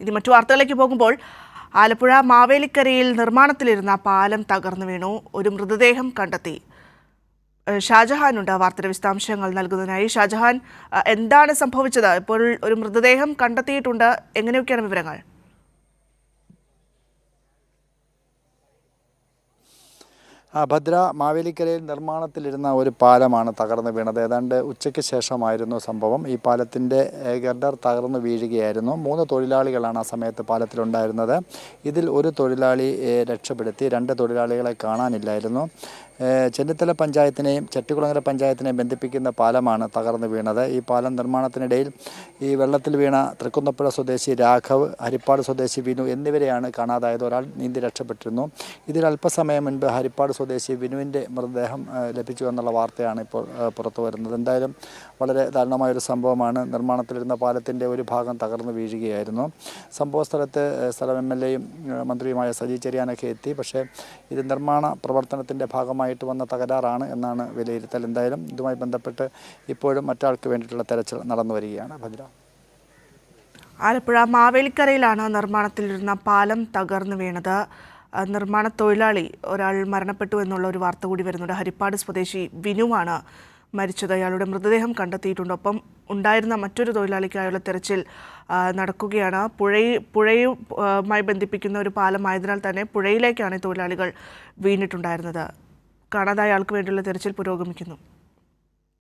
ഇനി മറ്റു വാർത്തകളിലേക്ക് പോകുമ്പോൾ ആലപ്പുഴ മാവേലിക്കരയിൽ നിർമ്മാണത്തിലിരുന്ന പാലം തകർന്നു വീണു. ഒരു മൃതദേഹം കണ്ടെത്തി. ഷാജഹാനുണ്ട് വാർത്തയുടെ വിശദാംശങ്ങൾ നൽകുന്നതിനായി. ഷാജഹാൻ എന്താണ് സംഭവിച്ചത്? ഇപ്പോൾ ഒരു മൃതദേഹം കണ്ടെത്തിയിട്ടുണ്ട്. എങ്ങനെയൊക്കെയാണ് വിവരങ്ങൾ? ഭദ്ര മാവേലിക്കരയിൽ നിർമ്മാണത്തിലിരുന്ന ഒരു പാലമാണ് തകർന്നു വീണത്. ഏതാണ്ട് ഉച്ചയ്ക്ക് ശേഷമായിരുന്നു സംഭവം. ഈ പാലത്തിന്റെ ഗർഡർ തകർന്നു വീഴുകയായിരുന്നു. മൂന്ന് തൊഴിലാളികളാണ് ആ സമയത്ത് പാലത്തിലുണ്ടായിരുന്നത്. ഇതിൽ ഒരു തൊഴിലാളി രക്ഷപ്പെടുത്തി. രണ്ട് തൊഴിലാളികളെ കാണാനില്ലായിരുന്നു. ചെന്നിത്തല പഞ്ചായത്തിനെയും ചെട്ടിക്കുളങ്ങര പഞ്ചായത്തിനെയും ബന്ധിപ്പിക്കുന്ന പാലമാണ് തകർന്നു വീണത്. ഈ പാലം നിർമ്മാണത്തിനിടയിൽ ഈ വെള്ളത്തിൽ വീണ തൃക്കുന്നപ്പുഴ സ്വദേശി രാഘവ് ഹരിപ്പാട് സ്വദേശി വിനു എന്നിവരെയാണ് കാണാതായത്. ഒരാൾ നീന്തി രക്ഷപ്പെട്ടിരുന്നു. ഇതിൽ അല്പസമയം മുൻപ് ഹരിപ്പാട് സ്വദേശി വിനുവിന്റെ മൃതദേഹം ലഭിച്ചു എന്നുള്ള വാർത്തയാണ് ഇപ്പോൾ പുറത്തു വരുന്നത്. എന്തായാലും വളരെ ദാരുണമായൊരു സംഭവമാണ്. നിർമ്മാണത്തിലിരുന്ന പാലത്തിന്റെ ഒരു ഭാഗം തകർന്നു വീഴുകയായിരുന്നു. സംഭവ സ്ഥലത്ത് സ്ഥലം എം എൽ എയും മന്ത്രിയുമായ സജി ചെറിയാനൊക്കെ എത്തി. പക്ഷേ ഇത് നിർമ്മാണ പ്രവർത്തനത്തിന്റെ ഭാഗമായിട്ട് വന്ന തകരാറാണ് എന്നാണ് വിലയിരുത്തൽ. എന്തായാലും ഇതുമായി ബന്ധപ്പെട്ട് ഇപ്പോഴും മറ്റാൾക്ക് വേണ്ടിയിട്ടുള്ള തെരച്ചിൽ നടന്നു വരികയാണ് ഭദ്ര. ആലപ്പുഴ മാവേലിക്കരയിലാണ് നിർമ്മാണത്തിലിരുന്ന പാലം തകർന്നു വീണത്. നിർമ്മാണ തൊഴിലാളി ഒരാൾ മരണപ്പെട്ടു എന്നുള്ള ഒരു വാർത്ത കൂടി വരുന്നുണ്ട്. ഹരിപ്പാട് സ്വദേശി വിനുവാണ് മരിച്ചത്. അയാളുടെ മൃതദേഹം കണ്ടെത്തിയിട്ടുണ്ട്. ഒപ്പം ഉണ്ടായിരുന്ന മറ്റൊരു തൊഴിലാളിക്കായുള്ള തെരച്ചിൽ നടക്കുകയാണ്. പുഴയിൽ പുഴയുമായി ബന്ധിപ്പിക്കുന്ന ഒരു പാലമായതിനാൽ തന്നെ പുഴയിലേക്കാണ് ഈ തൊഴിലാളികൾ വീണിട്ടുണ്ടായിരുന്നത്. കാണാതായ ആൾക്ക് വേണ്ടിയുള്ള തെരച്ചിൽ പുരോഗമിക്കുന്നു.